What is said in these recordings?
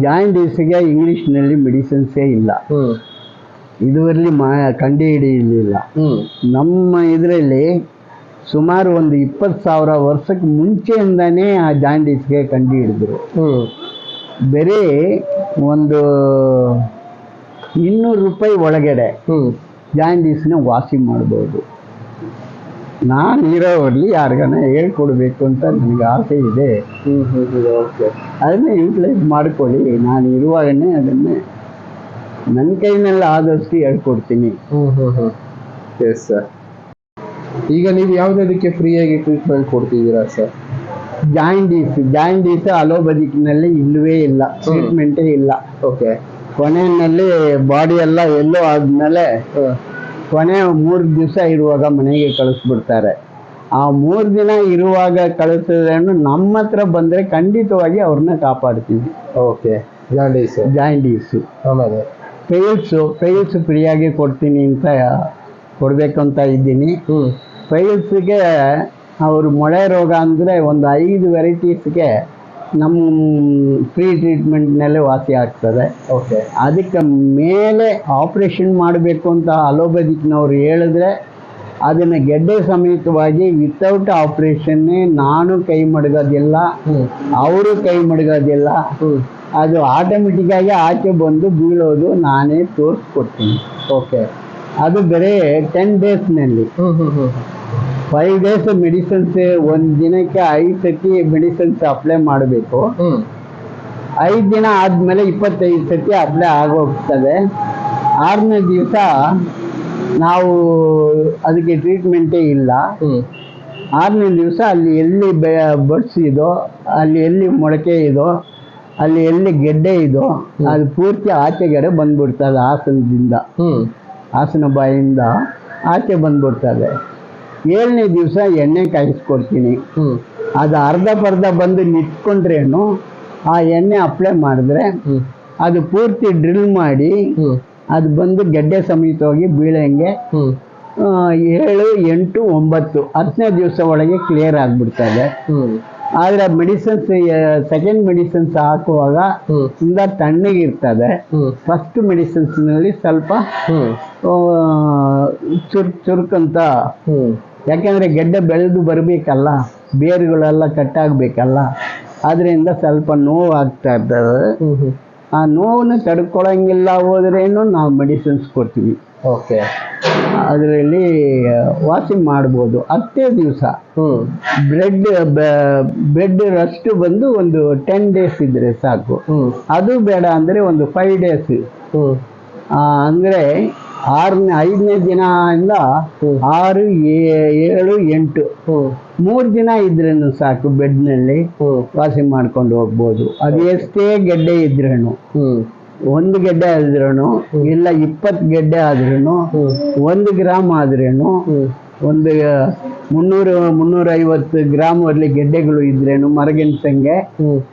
ಜಾಯಿಂಡೀಸ್ಗೆ ಇಂಗ್ಲೀಷ್ನಲ್ಲಿ ಮೆಡಿಸಿನ್ಸೇ ಇಲ್ಲ. ಹ್ಮ್. ಇದುವರೆಲಿ ಮಾ ಕಂಡು ಹಿಡಿಯಲಿಲ್ಲ ಹ್ಮ್. ನಮ್ಮ ಇದರಲ್ಲಿ ಸುಮಾರು ಒಂದು ಇಪ್ಪತ್ತು ಸಾವಿರ ವರ್ಷಕ್ಕೆ ಮುಂಚೆಯಿಂದನೇ ಆ ಜಾಂಡೀಸ್ಗೆ ಕಂಡು ಹಿಡಿದ್ರು. ಬರೀ ಒಂದು ಇನ್ನೂರು ರೂಪಾಯಿ ಒಳಗಡೆ ಜಾಂಡೀಸ್ನ ವಾಸಿ ಮಾಡ್ಬೋದು. ನಾನು ಇರೋವರಲ್ಲಿ ಯಾರಿಗಾನ ಹೇಳ್ಕೊಡ್ಬೇಕು ಅಂತ ನನಗೆ ಆಸೆ ಇದೆ. ಅದನ್ನು ಹ್ಮ್ ಓಕೆ ಅದನ್ನೇ ಯೂಟಿಲೈಸ್ ಮಾಡ್ಕೊಳ್ಳಿ. ನಾನು ಇರುವಾಗನೇ ಅದನ್ನೇ ನನ್ನ ಕೈನಲ್ಲಿ ಆದಷ್ಟು ಹೇಳ್ಕೊಡ್ತೀನಿ. ಎಸ್ ಸರ್ ಈಗ ನೀವು ಯಾವುದಕ್ಕೆ ಫ್ರೀಯಾಗಿ ಟ್ರೀಟ್ಮೆಂಟ್ ಕೊಡ್ತಿದ್ದೀರಾ ಸರ್ ಜಾಯಿಂಡೀಸ್ ಜಾಯಿಂಡೀಸ್ ಅಲೋಬದಿಕ್ನಲ್ಲಿ ಇಲ್ಲವೇ ಇಲ್ಲ. ಟ್ರೀಟ್ಮೆಂಟೇ ಇಲ್ಲ. ಓಕೆ ಕೊನೆಯಲ್ಲಿ ಬಾಡಿ ಎಲ್ಲ ಎಲ್ಲೋ ಆದ್ಮೇಲೆ ಕೊನೆ ಮೂರು ದಿವಸ ಇರುವಾಗ ಮನೆಗೆ ಕಳಿಸ್ಬಿಡ್ತಾರೆ. ಆ ಮೂರು ದಿನ ಇರುವಾಗ ಕಳಿಸಿದ್ರೇನು ನಮ್ಮ ಹತ್ರ ಬಂದರೆ ಖಂಡಿತವಾಗಿ ಅವ್ರನ್ನ ಕಾಪಾಡ್ತೀವಿ ಓಕೆ ಜಾಂಡೀಸ್ ಜಾಂಡೀಸು ಆಮೇಲೆ? ಫೈಲ್ಸು ಫೈಲ್ಸ್ ಫ್ರೀಯಾಗಿ ಕೊಡ್ತೀನಿ ಅಂತ ಕೊಡಬೇಕು ಅಂತ ಇದ್ದೀನಿ ಪೈಲ್ಸ್ಗೆ ಫೈಲ್ಸ್ಗೆ ಅವರು ಮೊಳೆ ರೋಗ ಅಂದರೆ ಒಂದು ಐದು ವೆರೈಟೀಸ್ಗೆ ನಮ್ಮ ಫ್ರೀ ಟ್ರೀಟ್ಮೆಂಟ್ನಲ್ಲೇ ವಾಸಿ ಆಗ್ತದೆ. ಓಕೆ ಅದಕ್ಕೆ ಮೇಲೆ ಆಪ್ರೇಷನ್ ಮಾಡಬೇಕು ಅಂತ ಅಲೋಪತಿಕ್ನವ್ರು ಹೇಳಿದ್ರೆ ಅದನ್ನು ಗೆಡ್ಡೆ ಸಮೇತವಾಗಿ ವಿತೌಟ್ ಆಪ್ರೇಷನ್ನೇ ನಾನು ಕೈ ಮಡಗೋದಿಲ್ಲ ಅವರು ಕೈ ಮಡಗೋದಿಲ್ಲ. ಅದು ಆಟೋಮೆಟಿಕ್ಕಾಗಿ ಆಚೆ ಬಂದು ಬೀಳೋದು ನಾನೇ ತೋರಿಸ್ಕೊಡ್ತೀನಿ. ಓಕೆ ಅದು ಬರೀ ಟೆನ್ ಡೇಸ್ನಲ್ಲಿ ಫೈವ್ ಡೇಸ್ ಮೆಡಿಸಿನ್ಸ್ ಒಂದ್ ದಿನಕ್ಕೆ ಐದು ಸತಿ ಮೆಡಿಸಿನ್ಸ್ ಅಪ್ಲೈ ಮಾಡಬೇಕು. ಹ್ಮ್. ಐದು ದಿನ ಆದಮೇಲೆ ಇಪ್ಪತ್ತೈದು ಸತಿ ಅಪ್ಲೈ ಆಗೋಗ್ತದೆ. ಆರನೇ ದಿವಸ ನಾವು ಅದಕ್ಕೆ ಟ್ರೀಟ್ಮೆಂಟೇ ಇಲ್ಲ. ಹ್ಮ್. ಆರನೇ ದಿವಸ ಅಲ್ಲಿ ಎಲ್ಲಿ ಬೆ ಬಡ್ಸ್ ಇದೋ ಅಲ್ಲಿ ಎಲ್ಲಿ ಮೊಳಕೆ ಇದೋ ಅಲ್ಲಿ ಎಲ್ಲಿ ಗೆಡ್ಡೆ ಇದೋ ಅದು ಪೂರ್ತಿ ಆಚೆಗಡೆ ಬಂದ್ಬಿಡ್ತದೆ ಆಸನದಿಂದ. ಹ್ಮ್. ಆಸನ ಬಾಯಿಂದ ಆಚೆ ಬಂದ್ಬಿಡ್ತದೆ. ಏಳನೇ ದಿವಸ ಎಣ್ಣೆ ಕಾಯಿಸ್ಕೊಡ್ತೀನಿ. ಅದು ಅರ್ಧ ಪರ್ಧ ಬಂದು ನಿಂತ್ಕೊಂಡ್ರೇನು ಆ ಎಣ್ಣೆ ಅಪ್ಲೈ ಮಾಡಿದ್ರೆ ಅದು ಪೂರ್ತಿ ಡ್ರಿಲ್ ಮಾಡಿ ಅದು ಬಂದು ಗೆಡ್ಡೆ ಸಮೇತವಾಗಿ ಬೀಳಂಗೆ ಏಳು ಎಂಟು ಒಂಬತ್ತು ಹತ್ತನೇ ದಿವಸ ಒಳಗೆ ಕ್ಲಿಯರ್ ಆಗಿಬಿಡ್ತದೆ. ಆದರೆ ಮೆಡಿಸಿನ್ಸ್ ಸೆಕೆಂಡ್ ಮೆಡಿಸಿನ್ಸ್ ಹಾಕುವಾಗ ತುಂಬಾ ತಣ್ಣಗಿರ್ತದೆ ಫಸ್ಟ್ ಫಸ್ಟ್ ಮೆಡಿಸಿನ್ಸ್ನಲ್ಲಿ ಸ್ವಲ್ಪ ಚುರ್ ಚುರುಕಂತ. ಯಾಕೆಂದ್ರೆ ಗೆಡ್ಡೆ ಬೆಳೆದು ಬರಬೇಕಲ್ಲ ಬೇರುಗಳೆಲ್ಲ ಕಟ್ಟಾಗಬೇಕಲ್ಲ ಅದರಿಂದ ಸ್ವಲ್ಪ ನೋವು ಆಗ್ತಾ ಇರ್ತದೆ ಆ ನೋವನ್ನು ತಡ್ಕೊಳ್ಳೋಂಗಿಲ್ಲ ಹೋದ್ರೇನು ನಾವು ಮೆಡಿಸಿನ್ಸ್ ಕೊಡ್ತೀವಿ. ಓಕೆ. ಅದರಲ್ಲಿ ವಾಸಿ ಮಾಡ್ಬೋದು. ಹತ್ತೇ ದಿವಸ. ಬ್ರೆಡ್ ಬ್ರೆಡ್ ಬೆಡ್ ರಷ್ಟು ಬಂದು ಒಂದು ಟೆನ್ ಡೇಸ್ ಇದ್ರೆ ಸಾಕು. ಅದು ಬೇಡ ಅಂದರೆ ಒಂದು ಫೈವ್ ಡೇಸ್ ಅಂದರೆ ಆರನೇ ಐದನೇ ದಿನ ಇಂದ ಆರು ಏಳು ಎಂಟು. ಮೂರ್ ದಿನ ಇದ್ರೇನು ಸಾಕು ಬೆಡ್ನಲ್ಲಿ ನಲ್ಲಿ ವಾಸಿ ಮಾಡ್ಕೊಂಡು ಹೋಗ್ಬೋದು. ಅದು ಎಷ್ಟೇ ಗೆಡ್ಡೆ ಇದ್ರೇನು. ಒಂದು ಗೆಡ್ಡೆ ಆದ್ರೂ ಇಲ್ಲ ಇಪ್ಪತ್ತು ಗೆಡ್ಡೆ ಆದ್ರೂ ಒಂದು ಗ್ರಾಮ್ ಆದ್ರೇನು ಒಂದು ಮುನ್ನೂರು ಮುನ್ನೂರೈವತ್ತು ಗ್ರಾಮ್ ಅಲ್ಲಿ ಗೆಡ್ಡೆಗಳು ಇದ್ರೇನು ಮರಗೆಣಸಂಗೆ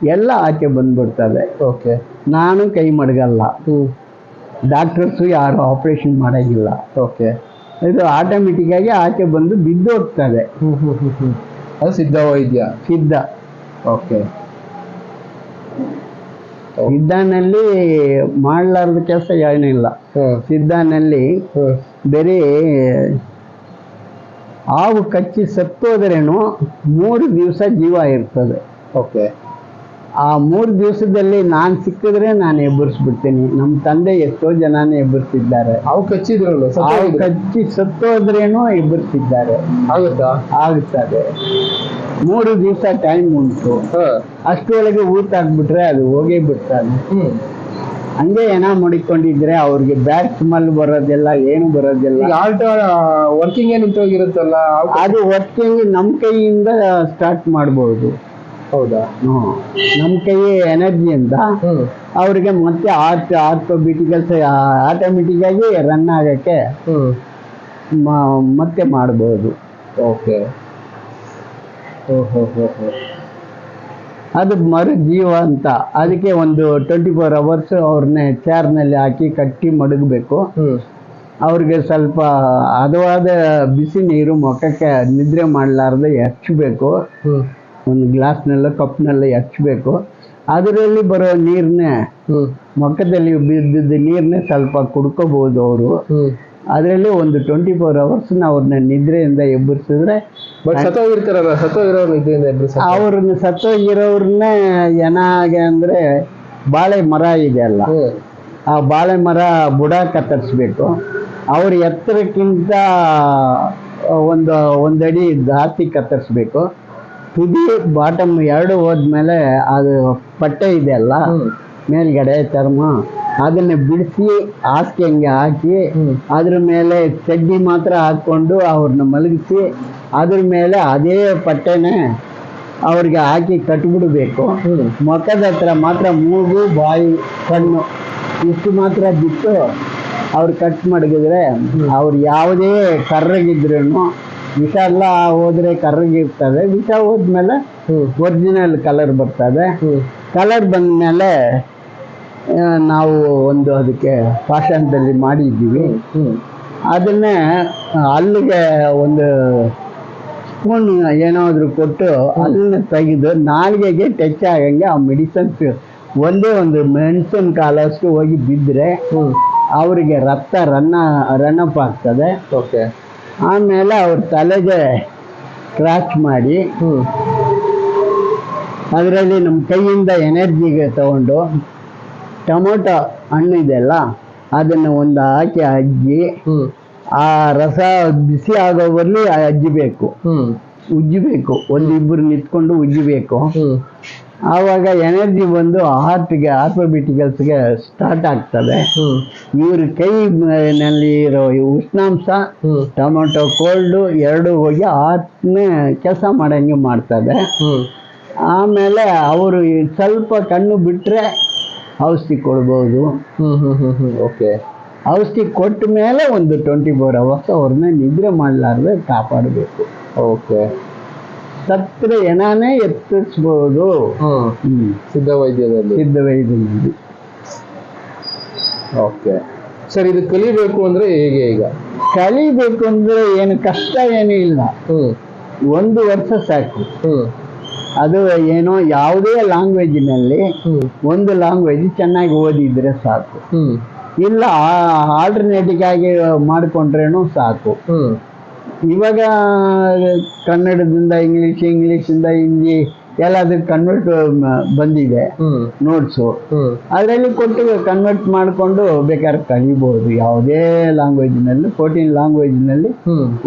ಎಲ್ಲ ಆಚೆ ಬಂದ್ಬಿಡ್ತದೆ ಓಕೆ. ನಾನು ಕೈ ಮಡಗಲ್ಲ. ಡಾಕ್ಟರ್ಸು ಯಾರು ಆಪರೇಷನ್ ಮಾಡೋಂಗಿಲ್ಲ. ಓಕೆ ಇದು ಆಟೋಮೆಟಿಕ್ ಆಗಿ ಆಚೆ ಬಂದು ಬಿದ್ದು ಹೋಗ್ತದೆ ಅದು ಸಿದ್ಧ ವೈದ್ಯ? ಸಿದ್ಧ. ಓಕೆ ಸಿದ್ಧನಲ್ಲಿ ಮಾಡಲಾರ್ದ ಕೆಲಸ ಏನಿಲ್ಲ. ಇಲ್ಲ ಸಿದ್ಧನಲ್ಲಿ ಬೇರೆ ಹಾವು ಕಚ್ಚಿ ಸತ್ತೋದ್ರೇನು ಮೂರು ದಿವಸ ಜೀವ ಇರ್ತದೆ. ಓಕೆ ಆ ಮೂರು ದಿವಸದಲ್ಲಿ ನಾನು ಸಿಕ್ಕಿದ್ರೆ ನಾನು ಎಬ್ಬರಿಸ್ಬಿಡ್ತೀನಿ. ನಮ್ಮ ತಂದೆ ಎಷ್ಟೋ ಜನನೇ ಎಬ್ಬರಿಸಿದ್ದಾರೆ ಅವು ಕಚ್ಚಿದ್ರು ಅವು ಕಚ್ಚಿ ಸತ್ತೋದ್ರೇನು ಎಬ್ಬರಿಸಿದ್ದಾರೆ ಆಗುತ್ತಾ? ಆಗುತ್ತದೆ ಮೂರು ದಿವಸ ಟೈಮ್ ಉಂಟು. ಅಷ್ಟೊಳಗೆ ಅಷ್ಟರೊಳಗೆ ಊಟ ಹಾಕ್ಬಿಟ್ರೆ ಅದು ಹೋಗೇ ಬಿಡ್ತಾನೆ. ಹಂಗೆ ಏನ ಮಡಿಕೊಂಡಿದ್ರೆ ಅವ್ರಿಗೆ ಬ್ಯಾಕ್ ಸ್ಮಲ್ ಬರೋದಿಲ್ಲ ಏನು ಬರೋದಿಲ್ಲ. ಆಲ್ಟೋ ವರ್ಕಿಂಗ್ ಏನು ಅದು ವರ್ಕಿಂಗ್ ನಮ್ಮ ಕೈಯಿಂದ ಸ್ಟಾರ್ಟ್ ಮಾಡ್ಬೋದು. ಹೌದಾ. ನಮ್ಮ ಕೈ ಎನರ್ಜಿ ಹ್ಮ್ ಅವ್ರಿಗೆ ಮತ್ತೆ ಆರ್ಟ್ ಆರ್ಥೋಬಿಟಿಕಲ್ಸ್ ಆಟೋಮೆಟಿಕ್ ಆಗಿ ರನ್ ಆಗಕ್ಕೆ ಹ್ಮ್ ಮ- ಮತ್ತೆ ಮಾಡ್ಬೋದು. ಓಕೆ. ಅದು ಮರು ಜೀವ ಅಂತ. ಅದಕ್ಕೆ ಒಂದು ಟ್ವೆಂಟಿ ಫೋರ್ ಅವರ್ಸ್ ಅವ್ರನ್ನ ಚೇರ್ನಲ್ಲಿ ಹಾಕಿ ಕಟ್ಟಿ ಮಡಗಬೇಕು. ಹ್ಮ್ ಅವ್ರಿಗೆ ಸ್ವಲ್ಪ ಹದವಾದ ಬಿಸಿ ನೀರು ಮುಖಕ್ಕೆ ನಿದ್ರೆ ಮಾಡಲಾರ್ದೆ ಹಚ್ಚಬೇಕು ಹ್ಮ್ ಒಂದು ಗ್ಲಾಸ್ನೆಲ್ಲ ಕಪ್ನೆಲ್ಲ ಹಚ್ಚಬೇಕು ಅದರಲ್ಲಿ ಬರೋ ನೀರನ್ನೇ ಮೊಕ್ಕದಲ್ಲಿ ಬಿದ್ದಿದ್ದ ನೀರನ್ನೇ ಸ್ವಲ್ಪ ಕುಡ್ಕೋಬಹುದು ಅವರು. ಅದರಲ್ಲಿ ಒಂದು ಟ್ವೆಂಟಿ ಫೋರ್ ಅವರ್ಸ್ ಅವ್ರನ್ನ ನಿದ್ರೆಯಿಂದ ಎಬ್ಬರಿಸಿದ್ರೆ ಬಟ್ ಸತ್ತೋಗಿರ್ತಾರಲ್ಲ ಸತ್ತೋಗಿರೋರು ನಿದ್ರೆಯಿಂದ ಅವ್ರನ್ನ ಸತ್ತೋಗಿರೋರ್ನ ಏನಾಗೆ ಅಂದ್ರೆ ಬಾಳೆ ಮರ ಇದೆ ಅಲ್ಲ. ಆ ಬಾಳೆ ಮರ ಬುಡ ಕತ್ತರಿಸ್ಬೇಕು ಅವ್ರ ಎತ್ತರಕ್ಕಿಂತ ಒಂದು ಒಂದಡಿ ಜಾತಿ ಕತ್ತರಿಸ್ಬೇಕು. ತುದಿ ಬಾಟಮ್ ಎರಡು ಹೋದ್ಮೇಲೆ ಅದು ಪಟ್ಟೆ ಇದೆ ಅಲ್ಲ ಮೇಲ್ಗಡೆ ಚರ್ಮ ಅದನ್ನ ಬಿಡಿಸಿ ಹಾಸಿಗೆ ಹಾಕಿ ಅದ್ರ ಮೇಲೆ ಚಡ್ಡಿ ಮಾತ್ರ ಹಾಕೊಂಡು ಅವ್ರನ್ನ ಮಲಗಿಸಿ ಅದ್ರ ಮೇಲೆ ಅದೇ ಪಟ್ಟೆನೆ ಅವ್ರಿಗೆ ಹಾಕಿ ಕಟ್ಬಿಡ್ಬೇಕು. ಮೊಕ್ಕದ ಹತ್ರ ಮಾತ್ರ ಮೂಗು ಬಾಯಿ ಕಣ್ಣು ಇಷ್ಟು ಮಾತ್ರ ಬಿಟ್ಟು ಅವ್ರು ಕಟ್ ಮಡಗಿದ್ರೆ ಅವ್ರು ಯಾವುದೇ ಕರ್ರಗಿದ್ರು ವಿಷ ಎಲ್ಲ ಹೋದ್ರೆ ಕರ್ರಗಿರ್ತದೆ ವಿಷ ಹೋದ್ಮೇಲೆ ಒರಿಜಿನಲ್ ಕಲರ್ ಬರ್ತದೆ. ಕಲರ್ ಬಂದಮೇಲೆ ನಾವು ಒಂದು ಅದಕ್ಕೆ ಪಾಷಾಣದಲ್ಲಿ ಮಾಡಿದ್ದೀವಿ. ಅದನ್ನೇ ಅಲ್ಲಿಗೆ ಒಂದು ಸ್ಪೂನ್ ಏನಾದರೂ ಕೊಟ್ಟು ಅದನ್ನ ತೆಗೆದು ನಾಲ್ಗೆಗೆ ಟಚ್ ಆಗಂಗೆ ಆ ಮೆಡಿಸನ್ಸ್ ಒಂದೇ ಒಂದು ಮೆಣಸಿನ ಕಾಲಷ್ಟು ಹೋಗಿ ಬಿದ್ದರೆ ಅವರಿಗೆ ರಕ್ತ ರನ್ನ ರನ್ನಪ್ ಆಗ್ತದೆ. ಓಕೆ ಆಮೇಲೆ ಅವ್ರ ತಲೆಗೆ ಕ್ರಾಚ್ ಮಾಡಿ ಅದರಲ್ಲಿ ನಮ್ಮ ಕೈಯಿಂದ ಎನರ್ಜಿಗೆ ತಗೊಂಡು ಟೊಮೊಟೊ ಹಣ್ಣು ಇದೆಯಲ್ಲ ಅದನ್ನು ಒಂದು ಹಾಕಿ ಅಜ್ಜಿ ಆ ರಸ ಬಿಸಿ ಆಗೋವರಲ್ಲಿ ಅಜ್ಜಿಬೇಕು ಉಜ್ಜಿಬೇಕು ಉಜ್ಜಬೇಕು. ಒಂದಿಬ್ಬರು ನಿಂತ್ಕೊಂಡು ಉಜ್ಜಿಬೇಕು. ಆವಾಗ ಎನರ್ಜಿ ಬಂದು ಹಾರ್ಟ್ಗೆ ಆರ್ಥೋಬಿಟಿಕಲ್ಸ್ಗೆ ಸ್ಟಾರ್ಟ್ ಆಗ್ತದೆ. ಇವ್ರ ಕೈ ನಲ್ಲಿ ಇರೋ ಉಷ್ಣಾಂಶ ಟೊಮೆಟೊ ಕೋಲ್ಡು ಎರಡು ಹೋಗಿ ಹಾರ್ಟ್ನ ಕೆಲಸ ಮಾಡಂಗೆ ಮಾಡ್ತದೆ. ಆಮೇಲೆ ಅವರು ಸ್ವಲ್ಪ ಕಣ್ಣು ಬಿಟ್ಟರೆ ಔಷಧಿ ಕೊಡ್ಬೋದು. ಓಕೆ. ಔಷಧಿ ಕೊಟ್ಟ ಮೇಲೆ ಒಂದು ಟ್ವೆಂಟಿ ಫೋರ್ ಅವರ್ಸ್ ಅವ್ರನ್ನ ನಿದ್ರೆ ಮಾಡಲಾರ್ದೆ ಕಾಪಾಡಬೇಕು. ಓಕೆ. ಸತ್ರ ಏನಾನೇ ಎತ್ತಿಸ್ಬೋದು ಸಿದ್ಧ ವೈದ್ಯದಲ್ಲಿ. ಸಿದ್ಧ ಓಕೆ. ಸರ್ ಇದು ಕಲಿಬೇಕು ಅಂದ್ರೆ ಹೇಗೆ ಈಗ? ಕಲಿಬೇಕು ಅಂದ್ರೆ ಏನು ಕಷ್ಟ ಏನೂ ಇಲ್ಲ. ಒಂದು ವರ್ಷ ಸಾಕು. ಅದು ಏನೋ ಯಾವುದೇ ಲ್ಯಾಂಗ್ವೇಜಿನಲ್ಲಿ ಒಂದು ಲ್ಯಾಂಗ್ವೇಜ್ ಚೆನ್ನಾಗಿ ಓದಿದ್ರೆ ಸಾಕು. ಹ್ಮ್. ಇಲ್ಲ ಆಲ್ಟರ್ನೇಟಿವ್ ಆಗಿ ಮಾಡಿಕೊಂಡ್ರೇನು ಸಾಕು. ಇವಾಗ ಕನ್ನಡದಿಂದ ಇಂಗ್ಲಿಷ್ ಇಂಗ್ಲಿಷಿಂದ ಹಿಂದಿ ಎಲ್ಲದಕ್ಕೆ ಕನ್ವರ್ಟ್ ಬಂದಿದೆ. ನೋಟ್ಸು ಅದರಲ್ಲಿ ಕೊಟ್ಟು ಕನ್ವರ್ಟ್ ಮಾಡಿಕೊಂಡು ಬೇಕಾದ್ರೆ ಕಲಿಬಹುದು ಯಾವುದೇ ಲ್ಯಾಂಗ್ವೇಜ್ನಲ್ಲಿ ಫೋರ್ಟೀನ್ ಲ್ಯಾಂಗ್ವೇಜ್ನಲ್ಲಿ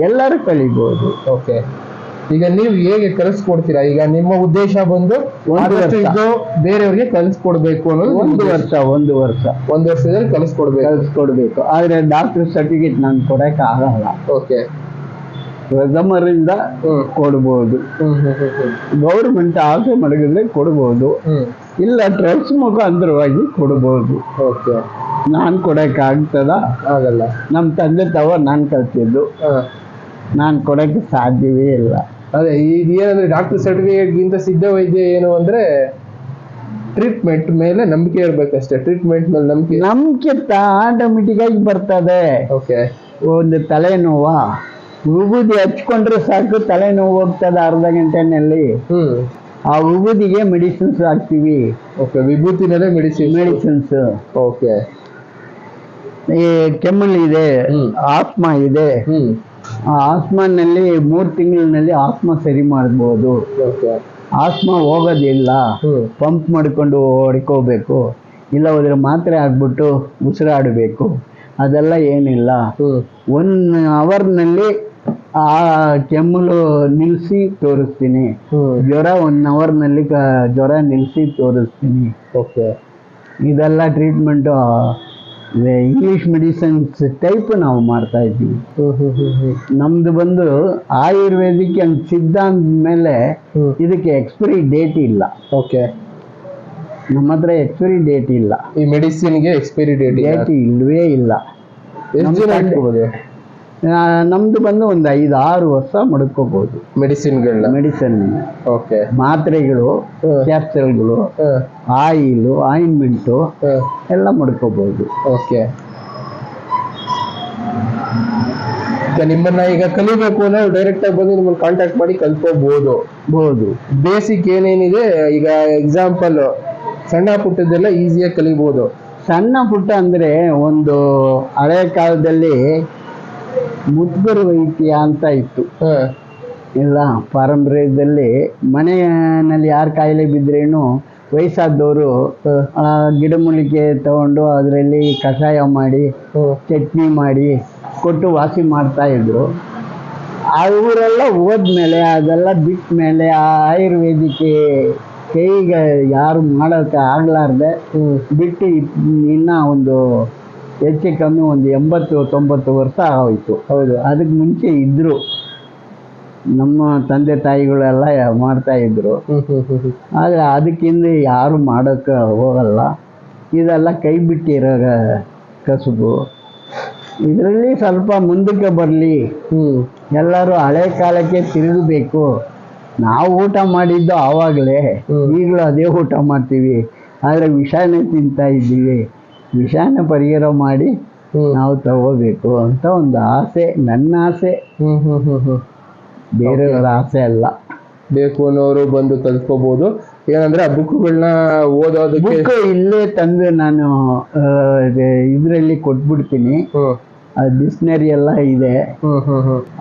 ಎಲ್ಲರೂ ಕಲಿಬಹುದು ಓಕೆ. ಈಗ ನೀವು ಹೇಗೆ ಕಲಿಸ್ಕೊಡ್ತೀರಾ? ಈಗ ನಿಮ್ಮ ಉದ್ದೇಶ ಬಂದು ಒಂದು ವರ್ಷ. ಇದು ಬೇರೆಯವ್ರಿಗೆ ಕಲಿಸ್ಕೊಡ್ಬೇಕು ಅನ್ನೋದು ಒಂದು ವರ್ಷ ಒಂದು ವರ್ಷ. ಒಂದು ವರ್ಷದಲ್ಲಿ ಕಲಿಸ್ಕೊಡ್ಬೇಕು. ಕಲಿಸ್ಕೊಡ್ಬೇಕು. ಆದ್ರೆ ಡಾಕ್ಟರ್ ಸರ್ಟಿಫಿಕೇಟ್ ನಾನು ಕೊಡಕ್ಕೆ ಆಗಲ್ಲ. ಓಕೆ. ಪ್ರಥಮರಿಂದ ಕೊಡ್ಬೋದು. ಗೌರ್ಮೆಂಟ್ ಆಸೆ ಮಡಗಿದ್ರೆ ಕೊಡ್ಬೋದು. ಇಲ್ಲ ಟ್ರಸ್ಟ್ ಮುಖಾಂತರವಾಗಿ ಕೊಡ್ಬೋದು. ಓಕೆ. ನಾನು ಕೊಡಕ್ಕೆ ಆಗ್ತದ ಆಗಲ್ಲ. ನಮ್ಮ ತಂದೆ ತಾವ ನಾನು ಕಲ್ತಿದ್ದು. ನಾನ್ ಕೊಡಕ್ಕೆ ಸಾಧ್ಯವೇ ಇಲ್ಲ. ಅದೇ ಇದು ಏನಂದ್ರೆ ಡಾಕ್ಟರ್ ಸರ್ಟಿಫಿಕೇಟ್ ಗಿಂತ ಸಿದ್ಧ ವೈದ್ಯ ಏನು ಅಂದ್ರೆ ಟ್ರೀಟ್ಮೆಂಟ್ ಮೇಲೆ ನಂಬಿಕೆ ಇರ್ಬೇಕಷ್ಟೇ. ಟ್ರೀಟ್ಮೆಂಟ್ ಮೇಲೆ ನಂಬಿಕೆ. ನಂಬಿಕೆ ಆಟೋಮೆಟಿಕ್ ಆಗಿ ಬರ್ತದೆ. ಓಕೆ. ಒಂದು ತಲೆನೋವ. ವಿಭೂತಿ ಹಚ್ಕೊಂಡ್ರೆ ಸಾಕು ತಲೆನೋವು ಹೋಗ್ತದೆ ಅರ್ಧ ಗಂಟೆನಲ್ಲಿ. ಹ್ಮ್. ಆ ಉಗುದಿಗೆ ಮೆಡಿಸಿನ್ಸ್ ಹಾಕ್ತೀವಿ. ಓಕೆ ವಿಭೂತಿನಲ್ಲೇ ಮೆಡಿಸಿನ್ ಮೆಡಿಸಿನ್ಸ್. ಓಕೆ ಈ ಕೆಮ್ಮಲ್ ಇದೆ ಆತ್ಮ ಆಸ್ಮಾ ಇದೆ. ಹ್ಮ್. ಆ ಆತ್ಮನಲ್ಲಿ ಮೂರು ತಿಂಗಳಿನಲ್ಲಿ ಆತ್ಮ ಸರಿ ಮಾಡ್ಬೋದು. ಓಕೆ ಆಸ್ಮಾ ಹೋಗೋದಿಲ್ಲ. ಹ್ಮ್. ಪಂಪ್ ಮಾಡಿಕೊಂಡು ಹೊಡ್ಕೋಬೇಕು. ಇಲ್ಲ ಹೋದ್ರೆ ಮಾತ್ರೆ ಹಾಕ್ಬಿಟ್ಟು ಉಸಿರಾಡಬೇಕು. ಅದೆಲ್ಲ ಏನಿಲ್ಲ. ಹ್ಮ್. ಒನ್ ಅವರ್ನಲ್ಲಿ ಆ ಕೆಮ್ಮಲು ನಿಲ್ಸಿ ತೋರಿಸ್ತೀನಿ. ಜ್ವರ ಒನ್ ಅವರ್ನಲ್ಲಿ ಜ್ವರ ನಿಲ್ಸಿ ತೋರಿಸ್ತೀನಿ. ಓಕೆ. ಇದೆಲ್ಲ ಟ್ರೀಟ್ಮೆಂಟ್ ಇಂಗ್ಲಿಷ್ ಮೆಡಿಸಿನ್ಸ್ ಟೈಪ್ ನಾವು ಮಾಡ್ತಾ ಇದ್ದೀವಿ. ನಮ್ದು ಬಂದು ಆಯುರ್ವೇದಿಕ್ ಅಂಡ್ ಸಿದ್ಧಾಂತ ಮೇಲೆ ಇದಕ್ಕೆ ಎಕ್ಸ್ಪೈರಿ ಡೇಟ್ ಇಲ್ಲ. ಓಕೆ. ನಮ್ಮ ಹತ್ರ ಎಕ್ಸ್ಪೈರಿ ಡೇಟ್ ಇಲ್ಲ. ಈ ಮೆಡಿಸಿನ್ಗೆ ಎಕ್ಸ್ಪೈರಿ ಡೇಟ್ ಡೇಟ್ ಇಲ್ಲವೇ ಇಲ್ಲ. ಎಷ್ಟು ದಿನ ನಮ್ದು ಬಂದು ಒಂದು ಐದು ಆರು ವರ್ಷ ಮಡ್ಕೋಬಹುದು ಮೆಡಿಸಿನ್ಗಳನ್ನ ಮೆಡಿಸಿನ್. ಓಕೆ. ಮಾತ್ರೆಗಳು ಕ್ಯಾಪ್ಸಲ್ಗಳು ಆಯಿಲು ಆಯಿಂಟ್ಮೆಂಟು ಎಲ್ಲ ಮಡ್ಕೋಬಹುದು ಓಕೆ. ನಿಮ್ಮನ್ನ ಈಗ ಕಲಿಬೇಕು ಅಂದ್ರೆ ಡೈರೆಕ್ಟ್ ಆಗಿ ಬಂದು ನಿಮ್ಮನ್ನ ಕಾಂಟ್ಯಾಕ್ಟ್ ಮಾಡಿ ಕಲ್ತ್ಕೋಬಹುದು ಬಹುದು ಬೇಸಿಕ್ ಏನೇನಿದೆ? ಈಗ ಎಕ್ಸಾಂಪಲ್ ಸಣ್ಣ ಪುಟ್ಟದೆಲ್ಲ ಈಸಿಯಾಗಿ ಕಲಿಬಹುದು ಸಣ್ಣ ಪುಟ್ಟ ಅಂದ್ರೆ ಒಂದು ಹಳೆ ಕಾಲದಲ್ಲಿ ಮುದ್ಗರು ವೈದ್ಯ ಅಂತ ಇತ್ತು. ಇಲ್ಲ ಪಾರಂಪರ್ಯದಲ್ಲಿ ಮನೆಯಲ್ಲಿ ಯಾರು ಕಾಯಿಲೆ ಬಿದ್ರೇನು ವಯಸ್ಸಾದವರು ಗಿಡಮೂಲಿಕೆ ತಗೊಂಡು ಅದರಲ್ಲಿ ಕಷಾಯ ಮಾಡಿ ಚಟ್ನಿ ಮಾಡಿ ಕೊಟ್ಟು ವಾಸಿ ಮಾಡ್ತಾ ಇದ್ರು. ಅವರೆಲ್ಲ ಹೋದ್ಮೇಲೆ ಅದೆಲ್ಲ ಬಿಟ್ಟ ಮೇಲೆ ಆ ಆಯುರ್ವೇದಿಕ್ಕೆ ಕೈಗೆ ಯಾರು ಮಾಡೋಕೆ ಆಗಲಾರ್ದೆ ಬಿಟ್ಟು ಇನ್ನ ಒಂದು ಹೆಚ್ಚು ಕಮ್ಮಿ ಒಂದು ಎಂಬತ್ತು ತೊಂಬತ್ತು ವರ್ಷ ಆಯಿತು ಹೌದು ಅದಕ್ಕೆ ಮುಂಚೆ ಇದ್ರು. ನಮ್ಮ ತಂದೆ ತಾಯಿಗಳೆಲ್ಲ ಮಾಡ್ತಾ ಇದ್ರು. ಆದರೆ ಅದಕ್ಕಿಂತ ಯಾರು ಮಾಡೋಕ್ಕೆ ಹೋಗಲ್ಲ. ಇದೆಲ್ಲ ಕೈ ಬಿಟ್ಟಿರೋ ಕಸುಬು. ಇದರಲ್ಲಿ ಸ್ವಲ್ಪ ಮುಂದಕ್ಕೆ ಬರಲಿ. ಎಲ್ಲರೂ ಹಳೆ ಕಾಲಕ್ಕೆ ತಿರುಗಬೇಕು. ನಾವು ಊಟ ಮಾಡಿದ್ದು ಆವಾಗಲೇ. ಈಗಲೂ ಅದೇ ಊಟ ಮಾಡ್ತೀವಿ. ಆದರೆ ವಿಷಾನೇ ತಿಂತಾ ಇದ್ದೀವಿ. ವಿಷಾನ ಪರಿಹಾರ ಮಾಡಿ ನಾವು ತಗೋಬೇಕು ಅಂತ ಒಂದು ಆಸೆ ನನ್ನ ಆಸೆ. ಬೇರೆಯವರ ಆಸೆ ಅಲ್ಲ. ಬೇಕು ಅನ್ನೋರು ಬಂದು ಕಲ್ತ್ಕೋಬಹುದು ಏನಂದ್ರೆ ಆ ಬುಕ್ಗಳನ್ನ ಓದೋದಕ್ಕೆ ಇಲ್ಲೇ ತಂದು ನಾನು ಇದರಲ್ಲಿ ಕೊಟ್ಬಿಡ್ತೀನಿ. ಡಿಕ್ಷನರಿ ಡಿಕ್ಷ್ನರಿ ಎಲ್ಲ ಇದೆ.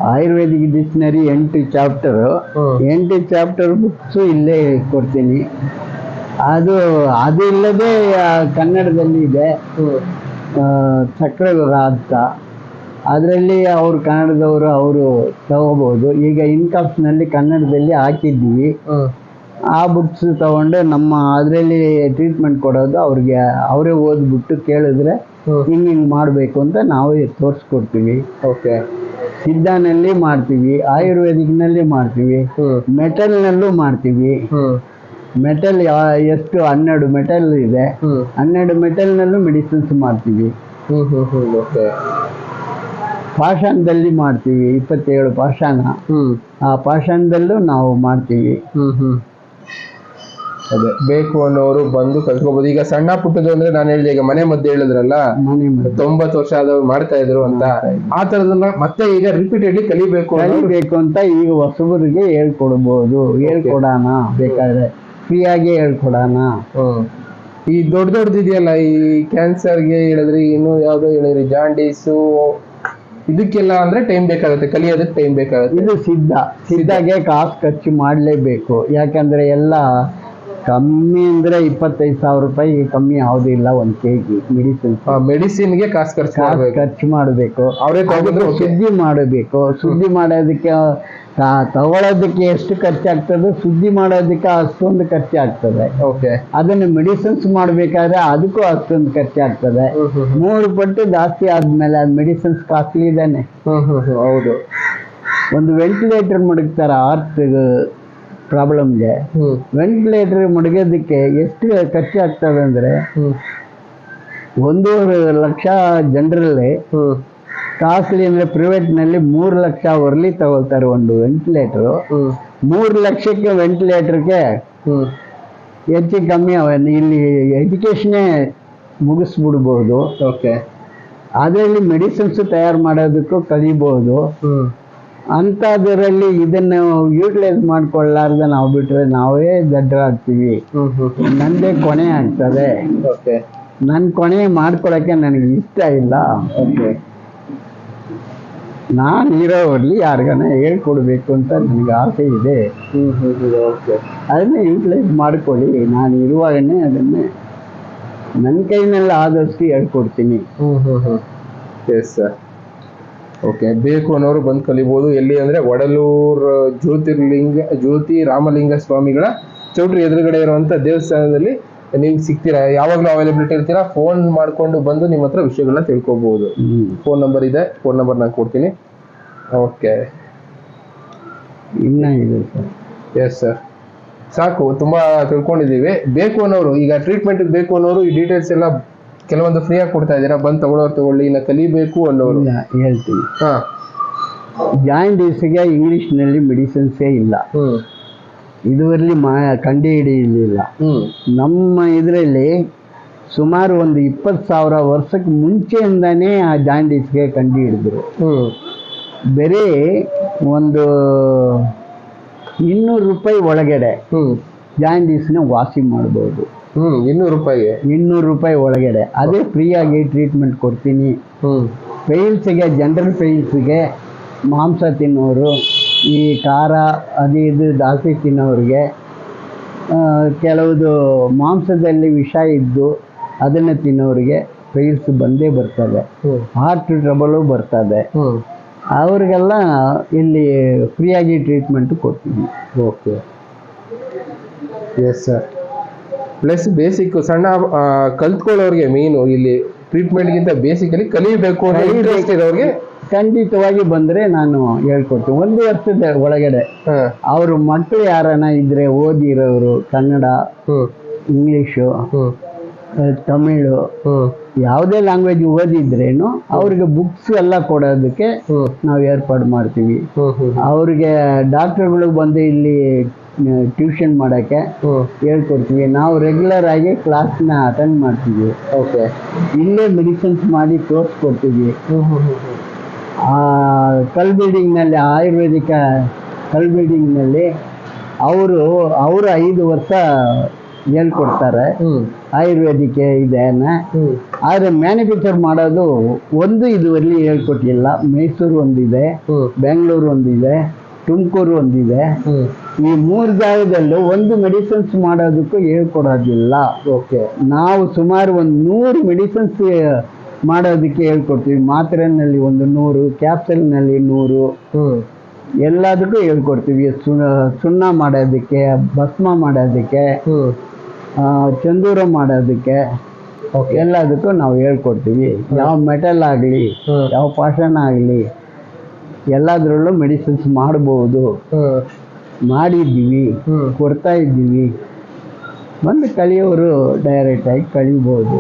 ಆಯುರ್ವೇದಿಕ್ ಡಿಕ್ಷನರಿ ಎಂಟು ಚಾಪ್ಟರ್. ಎಂಟು ಚಾಪ್ಟರ್ ಬುಕ್ಸು ಇಲ್ಲೇ ಕೊಡ್ತೀನಿ. ಅದು ಅದು ಇಲ್ಲದೆ ಆ, ಕನ್ನಡದಲ್ಲಿ ಇದೆ. ಚಕ್ರಗುರ ಅಂತ. ಅದರಲ್ಲಿ ಅವರು ಕನ್ನಡದವರು ಅವರು ತಗೋಬಹುದು ಈಗ ಇನ್ಕಮ್ಸ್ನಲ್ಲಿ ಕನ್ನಡದಲ್ಲಿ ಹಾಕಿದ್ದೀವಿ. ಆ ಬುಕ್ಸ್ ತಗೊಂಡು ನಮ್ಮ ಅದರಲ್ಲಿ ಟ್ರೀಟ್ಮೆಂಟ್ ಕೊಡೋದು ಅವ್ರಿಗೆ ಅವರೇ ಓದ್ಬಿಟ್ಟು ಕೇಳಿದ್ರೆ ಹಿಂಗೆ ಹಿಂಗೆ ಮಾಡಬೇಕು ಅಂತ ನಾವೇ ತೋರಿಸ್ಕೊಡ್ತೀವಿ. ಓಕೆ. ಸಿದ್ಧಾನಲ್ಲಿ ಮಾಡ್ತೀವಿ ಆಯುರ್ವೇದಿಕ್ನಲ್ಲಿ ಮಾಡ್ತೀವಿ ಮೆಟಲ್ನಲ್ಲೂ ಮಾಡ್ತೀವಿ. ಮೆಟಲ್ ಎಷ್ಟು ಹನ್ನೆರಡು ಮೆಟಲ್ ಇದೆ. ಹ್ಮ್. ಹನ್ನೆರಡು ಮೆಟಲ್ನಲ್ಲೂ ಮೆಡಿಸಿನ್ಸ್ ಮಾಡ್ತೀವಿ. ಹ್ಮ್ ಹ್ಮ್ ಹ್ಮ್ ಓಕೆ ಪಾಷಾಣದಲ್ಲಿ ಮಾಡ್ತೀವಿ ಇಪ್ಪತ್ತೇಳು ಪಾಷಾಣ. ಹ್ಮ್. ಆ ಪಾಷಾಣದಲ್ಲೂ ನಾವು ಮಾಡ್ತೀವಿ. ಹ್ಮ್ ಹ್ಮ್. ಅದೇ ಬೇಕು ಅನ್ನೋರು ಬಂದು ಕಲ್ತ್ಕೋಬಹುದು ಈಗ ಸಣ್ಣ ಪುಟ್ಟದು ಅಂದ್ರೆ ನಾನು ಹೇಳಿದೆ ಈಗ ಮನೆ ಮದ್ದು ಹೇಳಿದ್ರಲ್ಲ? ಮನೆ ಮದ್ದು. ತೊಂಬತ್ತು ವರ್ಷ ಆದವ್ರು ಮಾಡ್ತಾ ಇದ್ರು ಅಂತ. ಆ ತರದನ್ನ ಮತ್ತೆ ಈಗ ರಿಪೀಟೆಡ್ಲಿ ಕಲಿಬೇಕು ಅನ್ನೋರು ಕಲಿಬೇಕು ಅಂತ ಈಗ ಹೊಸಬರಿಗೆ ಹೇಳ್ಕೊಡ್ಬೋದು. ಹೇಳ್ಕೊಡೋಣ ಬೇಕಾದ್ರೆ. ಫ್ರೀಯಾಗಿ ಹೇಳ್ಕೊಡೋಣ. ಈ ದೊಡ್ಡ ದೊಡ್ಡದಿದೆಯಲ್ಲ ಈ ಕ್ಯಾನ್ಸರ್ಗೆ ಹೇಳಿದ್ರಿ ಇನ್ನು ಯಾವುದೋ ಹೇಳಿದ್ರಿ ಜಾಂಡೀಸು ಇದಕ್ಕೆಲ್ಲ ಅಂದ್ರೆ ಟೈಮ್ ಬೇಕಾಗುತ್ತೆ ಕಲಿಯೋದಕ್ಕೆ ಟೈಮ್ ಬೇಕಾಗುತ್ತೆ. ಇದು ಸಿದ್ಧ. ಸಿದ್ಧಗೆ ಕಾಸು ಖರ್ಚು ಮಾಡಲೇಬೇಕು. ಯಾಕಂದ್ರೆ ಎಲ್ಲ ಕಮ್ಮಿ ಅಂದ್ರೆ ಇಪ್ಪತ್ತೈದು ಸಾವಿರ ರೂಪಾಯಿ ಕಮ್ಮಿ ಯಾವುದೂ ಇಲ್ಲ ಒಂದು ಕೆ ಜಿ ಮೆಡಿಸಿನ್ ಮೆಡಿಸಿನ್ಗೆ ಕಾಸು ಖರ್ಚು ಕಾಸು ಖರ್ಚು ಮಾಡಬೇಕು. ಅವ್ರಿಗೆ ಸುದ್ದಿ ಮಾಡಬೇಕು. ಶುದ್ಧಿ ಮಾಡೋದಕ್ಕೆ ತಗೊಳ್ಳೋದಕ್ಕೆ ಎಷ್ಟು ಖರ್ಚಾಗ್ತದೆ ಶುದ್ಧಿ ಮಾಡೋದಕ್ಕೆ ಅಷ್ಟೊಂದು ಖರ್ಚಾಗ್ತದೆ. ಓಕೆ ಅದನ್ನು ಮೆಡಿಸಿನ್ಸ್ ಮಾಡಬೇಕಾದ್ರೆ ಅದಕ್ಕೂ ಅಷ್ಟೊಂದು ಖರ್ಚಾಗ್ತದೆ. ಮೂರು ಪಟ್ಟು ಜಾಸ್ತಿ ಆದ್ಮೇಲೆ ಅದು ಮೆಡಿಸಿನ್ಸ್ ಕಾಸ್ಟ್ಲಿ ಇದ್ದಾನೆ. ಹೌದು. ಒಂದು ವೆಂಟಿಲೇಟರ್ ಮಡಗ್ತಾರೆ ಹಾರ್ಟ್ ಪ್ರಾಬ್ಲಮ್ಗೆ ವೆಂಟಿಲೇಟರ್ ಮಡಗೋದಕ್ಕೆ ಎಷ್ಟು ಖರ್ಚಾಗ್ತದೆ ಅಂದರೆ ಹ್ಮ್. ಒಂದೂವರೆ ಲಕ್ಷ ಜನರಲ್ಲಿ ಕಾಸ್ಟ್ಲಿ ಅಂದರೆ ಪ್ರೈವೇಟ್ನಲ್ಲಿ ಮೂರು ಲಕ್ಷ ವರ್ಲಿ ತಗೊಳ್ತಾರೆ ಒಂದು ವೆಂಟಿಲೇಟರು ಮೂರು ಲಕ್ಷಕ್ಕೆ ವೆಂಟಿಲೇಟರ್ಗೆ ಹೆಚ್ಚು ಕಮ್ಮಿ ಅವ- ಇಲ್ಲಿ ಎಜುಕೇಷನ್ನೇ ಮುಗಿಸ್ಬಿಡ್ಬೋದು. ಓಕೆ ಅದರಲ್ಲಿ ಮೆಡಿಸಿನ್ಸ್ ತಯಾರು ಮಾಡೋದಕ್ಕೂ ಕಲಿಬಹುದು ಅಂಥದ್ರಲ್ಲಿ ಇದನ್ನು ಯೂಟಿಲೈಸ್ ಮಾಡ್ಕೊಳ್ಳಾರ್ದ ನಾವು ಬಿಟ್ಟರೆ ನಾವೇ ದಡ್ಡರಾಗ್ತೀವಿ ನಂದೇ ಕೊನೆ ಆಗ್ತದೆ. ಓಕೆ ನನ್ನ ಕೊನೆ ಮಾಡ್ಕೊಳಕ್ಕೆ ನನಗೆ ಇಷ್ಟ ಇಲ್ಲ. ಓಕೆ ನಾನು ಇರೋವಲ್ಲಿ ಯಾರಿಗಾನ ಹೇಳ್ಕೊಡ್ಬೇಕು ಅಂತ ನನಗೆ ಆಸೆ ಇದೆ. ಅದನ್ನೇ ಯೂಟಿಲೈಸ್ ಮಾಡ್ಕೊಳ್ಳಿ. ನಾನು ಇರುವಾಗನೇ ಅದನ್ನೇ ನನ್ನ ಕೈನಲ್ಲಿ ಆದಷ್ಟು ಹೇಳ್ಕೊಡ್ತೀನಿ. ಎಸ್ ಸರ್ ಓಕೆ ಬೇಕು ಅನ್ನೋರು ಬಂದು ಕಲಿಬೋದು. ಎಲ್ಲಿ ಅಂದ್ರೆ ಒಡಲೂರು ಜ್ಯೋತಿರ್ಲಿಂಗ ಜ್ಯೋತಿ ರಾಮಲಿಂಗ ಸ್ವಾಮಿಗಳ ಚೌಟ್ರಿ ಎದುರುಗಡೆ ಇರುವಂತ ದೇವಸ್ಥಾನದಲ್ಲಿ ನೀವು ಸಿಗ್ತೀರಾ? ಯಾವಾಗಲೂ ಅವೈಲೇಬಿಲಿಟಿ ಇರ್ತೀರಾ? ಫೋನ್ ಮಾಡ್ಕೊಂಡು ಬಂದು ನಿಮ್ಮ ಹತ್ರ ವಿಷಯಗಳನ್ನ ತಿಳ್ಕೊಬಹುದು ಫೋನ್ ನಂಬರ್ ಇದೆ. ಫೋನ್ ನಂಬರ್ ನಾನು ಕೊಡ್ತೀನಿ. ಓಕೆ ಇನ್ನ ಇದೆ ಸರ್. ಎಸ್ ಸರ್ ಸಾಕು ತುಂಬಾ ತಿಳ್ಕೊಂಡಿದ್ದೀವಿ. ಬೇಕು ಅನ್ನೋರು ಈಗ ಟ್ರೀಟ್ಮೆಂಟ್ ಬೇಕು ಅನ್ನೋರು ಈ ಡೀಟೇಲ್ಸ್ ಎಲ್ಲ ಕೆಲವೊಂದು ಫ್ರೀ ಆಗಿ ಕೊಡ್ತಾ ಇದ್ದೀರಾ? ಬಂದು ತಗೊಳ್ಳೋರು ತಗೊಳ್ಳಿ ಇಲ್ಲ ಕಲಿಬೇಕು ಅನ್ನೋರು. ಇಲ್ಲ ಹೇಳ್ತೀನಿ. ಹಾ. ಜಾಯಿಂಡೀಸ್ಗೆ ಇಂಗ್ಲೀಷ್ನಲ್ಲಿ ಮೆಡಿಸಿನ್ಸೇ ಇಲ್ಲ. ಹ್ಮ್. ಇದುವರೆಲಿ ಮಾ ಕಂಡು ಹಿಡಿಯಲಿಲ್ಲ ಹ್ಮ್. ನಮ್ಮ ಇದರಲ್ಲಿ ಸುಮಾರು ಒಂದು ಇಪ್ಪತ್ತು ಸಾವಿರ ವರ್ಷಕ್ಕೆ ಮುಂಚೆಯಿಂದನೇ ಆ ಜಾಂಡೀಸ್ಗೆ ಕಂಡು ಹಿಡಿದ್ರು. ಬರೀ ಒಂದು ಇನ್ನೂರು ರೂಪಾಯಿ ಒಳಗಡೆ ಜಾಂಡೀಸ್ನ ವಾಸಿ ಮಾಡ್ಬೋದು. ಹ್ಮ್ ಇನ್ನೂರು ರೂಪಾಯಿಗೆ. ಇನ್ನೂರು ರೂಪಾಯಿ ಒಳಗಡೆ. ಅದೇ ಫ್ರೀಯಾಗಿ ಟ್ರೀಟ್ಮೆಂಟ್ ಕೊಡ್ತೀನಿ. ಹ್ಮ್. ಪೈಲ್ಸ್ಗೆ ಜನರಲ್ ಪೈಲ್ಸ್ಗೆ ಮಾಂಸ ತಿನ್ನೋರು ಈ ಖಾರ ಅದು ಇದು ಜಾಸ್ತಿ ತಿನ್ನೋರಿಗೆ ಆ, ಕೆಲವುದು ಮಾಂಸದಲ್ಲಿ ವಿಷ ಇದ್ದು ಅದನ್ನು ತಿನ್ನೋರಿಗೆ ಪೈಲ್ಸ್ ಬಂದೇ ಬರ್ತದೆ. ಹ್ಮ್. ಹಾರ್ಟ್ ಟ್ರಬಲು ಬರ್ತದೆ. ಹ್ಮ್. ಅವ್ರಿಗೆಲ್ಲ ಇಲ್ಲಿ ಫ್ರೀಯಾಗಿ ಟ್ರೀಟ್ಮೆಂಟ್ ಕೊಡ್ತೀನಿ. Okay yes sir plus basic ಸಣ್ಣ ಕಲ್ತ್ಕೊಳ್ಳೋರಿಗೆ ಮೀನು ಇಲ್ಲಿ ಟ್ರೀಟ್ಮೆಂಟ್ಗಿಂತ ಬೇಸಿಕಲಿ ಕಲಿಬೇಕು ಅನ್ನೋ ಇರೋರಿಗೆ ಖಂಡಿತವಾಗಿ ಬಂದ್ರೆ ನಾನು ಹೇಳ್ಕೊಡ್ತೀನಿ. ಒಂದು ವರ್ಷದ ಒಳಗಡೆ. ಅವ್ರ ಮಕ್ಕಳು ಯಾರನ್ನ ಇದ್ರೆ ಓದಿರೋರು ಕನ್ನಡ ಹ್ಮ್. ಇಂಗ್ಲೀಷು ಹ್ಮ್. ತಮಿಳು ಹ್ಮ್. ಯಾವುದೇ ಲ್ಯಾಂಗ್ವೇಜ್ ಓದಿದ್ರೇನು ಅವ್ರಿಗೆ ಬುಕ್ಸ್ ಎಲ್ಲ ಕೊಡೋದಕ್ಕೆ ಹ್ಮ್. ನಾವು ಏರ್ಪಾಡು ಮಾಡ್ತೀವಿ. ಹ್ಮ್ ಹ್ಮ್ ಅವ್ರಿಗೆ ಡಾಕ್ಟರ್ಗಳು ಬಂದು ಇಲ್ಲಿ ಟ್ಯೂಷನ್ ಮಾಡೋಕ್ಕೆ ಹೇಳ್ಕೊಡ್ತೀವಿ. ನಾವು ರೆಗ್ಯುಲರ್ ಆಗಿ ಕ್ಲಾಸ್ನ ಅಟೆಂಡ್ ಮಾಡ್ತೀವಿ. ಓಕೆ ಇಲ್ಲೇ ಮೆಡಿಸಿನ್ಸ್ ಮಾಡಿ ತೋರಿಸ್ಕೊಡ್ತೀವಿ ಕಲ್ ಬಿಲ್ಡಿಂಗ್ನಲ್ಲಿ ಆಯುರ್ವೇದಿಕ ಕಲ್ ಬಿಲ್ಡಿಂಗ್ನಲ್ಲಿ ಅವರು ಅವರು ಐದು ವರ್ಷ ಹೇಳ್ಕೊಡ್ತಾರೆ. ಆಯುರ್ವೇದಿಕ ಹ್ಮ್. ಆದರೆ ಮ್ಯಾನುಫ್ಯಾಕ್ಚರ್ ಮಾಡೋದು ಒಂದು ಇದುವರೆಗೆ ಹೇಳ್ಕೊಟ್ಟಿಲ್ಲ. ಮೈಸೂರು ಒಂದಿದೆ ಬೆಂಗಳೂರು ಒಂದಿದೆ ತುಮಕೂರು ಒಂದಿದೆ. ಈ ಮೂರು ಜಾಗದಲ್ಲೂ ಒಂದು ಮೆಡಿಸಿನ್ಸ್ ಮಾಡೋದಕ್ಕೂ ಹೇಳ್ಕೊಡೋದಿಲ್ಲ. ಓಕೆ ನಾವು ಸುಮಾರು ಒಂದು ನೂರು ಮೆಡಿಸಿನ್ಸ್ ಮಾಡೋದಕ್ಕೆ ಹೇಳ್ಕೊಡ್ತೀವಿ. ಮಾತ್ರೆನಲ್ಲಿ ಒಂದು ನೂರು ಕ್ಯಾಪ್ಸಲ್ನಲ್ಲಿ ನೂರು. ಎಲ್ಲದಕ್ಕೂ ಹೇಳ್ಕೊಡ್ತೀವಿ. ಸುಣ್ಣ ಸುಣ್ಣ ಮಾಡೋದಕ್ಕೆ ಭಸ್ಮ ಮಾಡೋದಕ್ಕೆ ಚಂದೂರ ಮಾಡೋದಕ್ಕೆ ಎಲ್ಲದಕ್ಕೂ ನಾವು ಹೇಳ್ಕೊಡ್ತೀವಿ. ಯಾವ ಮೆಟಲ್ ಆಗಲಿ ಯಾವ ಪಾಷಾಣ ಆಗಲಿ ಎಲ್ಲದರಲ್ಲೂ ಮೆಡಿಸಿನ್ಸ್ ಮಾಡ್ಬೋದು. ಹ್ಮ್. ಮಾಡಿದ್ದೀವಿ ಕೊಡ್ತಾ ಇದ್ದೀವಿ. ಬಂದು ಕಲಿಯೋರು ಡೈರೆಕ್ಟಾಗಿ ಕಲಿಬೋದು.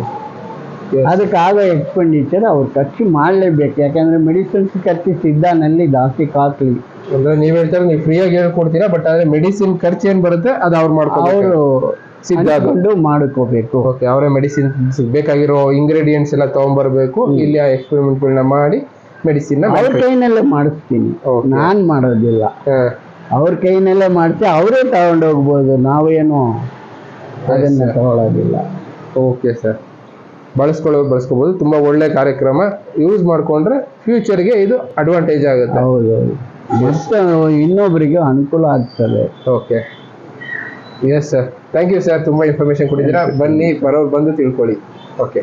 ಅದಕ್ಕಾಗ ಎಕ್ಸ್ಪೆಂಡಿಚರ್ ಅವ್ರು ಖರ್ಚು ಮಾಡಲೇಬೇಕು. ಯಾಕಂದರೆ ಮೆಡಿಸಿನ್ಸ್ ಖರ್ಚು ಸಿದ್ಧಾನಲ್ಲಿ ಜಾಸ್ತಿ ಕಾಸ್ಟ್ಲಿ ಅಂದ್ರೆ ನೀವು ಹೇಳ್ತಾರೆ ನೀವು ಫ್ರೀಯಾಗಿ ಹೇಳ್ಕೊಡ್ತೀರಾ ಬಟ್ ಆದ್ರೆ ಮೆಡಿಸಿನ್ ಖರ್ಚು ಏನ್ ಬರುತ್ತೆ ಅದು ಅವ್ರು ಮಾಡ್ಕೋಬೇಕು. ಅವರು ಸಿದ್ಧ ಅದು ಮಾಡ್ಕೋಬೇಕು. ಓಕೆ ಅವರೇ ಮೆಡಿಸಿನ್ ಬೇಕಾಗಿರೋ ಇಂಗ್ರೀಡಿಯೆಂಟ್ಸ್ ಎಲ್ಲ ತಗೊಂಡ್ಬರ್ಬೇಕು ಇಲ್ಲಿ ಆ ಎಕ್ಸ್ಪೆರಿಮೆಂಟ್ಗಳನ್ನ ಮಾಡಿ ಮೆಡಿಸಿನ್ ಅವ್ರ ಕೈನಲ್ಲೇ ಮಾಡಿಸ್ತೀನಿ. ನಾನು ಮಾಡೋದಿಲ್ಲ. ಅವ್ರ ಕೈನಲ್ಲೇ ಮಾಡಿಸಿ ಅವರೇ ತಗೊಂಡೋಗ್ಬೋದು ನಾವೇನು ಅದನ್ನ ತಗೊಳ್ಳೋದಿಲ್ಲ ಓಕೆ ಸರ್ ಬಳಸ್ಕೊಳ್ಳೋರು ಬಳಸ್ಕೋಬಹುದು ತುಂಬಾ ಒಳ್ಳೆ ಕಾರ್ಯಕ್ರಮ. ಯೂಸ್ ಮಾಡ್ಕೊಂಡ್ರೆ ಫ್ಯೂಚರ್ಗೆ ಇದು ಅಡ್ವಾಂಟೇಜ್ ಆಗುತ್ತೆ. ಹೌದು ಮತ್ತೆ ಇನ್ನೊಬ್ಬರಿಗೆ ಅನುಕೂಲ ಆಗ್ತದೆ. Okay yes sir thank you sir ತುಂಬಾ ಇನ್ಫಾರ್ಮೇಶನ್ ಕೊಟ್ಟಿದ್ದೀರಾ. ಬನ್ನಿ ಬರೋರು ಬಂದು ತಿಳ್ಕೊಳ್ಳಿ. ಓಕೆ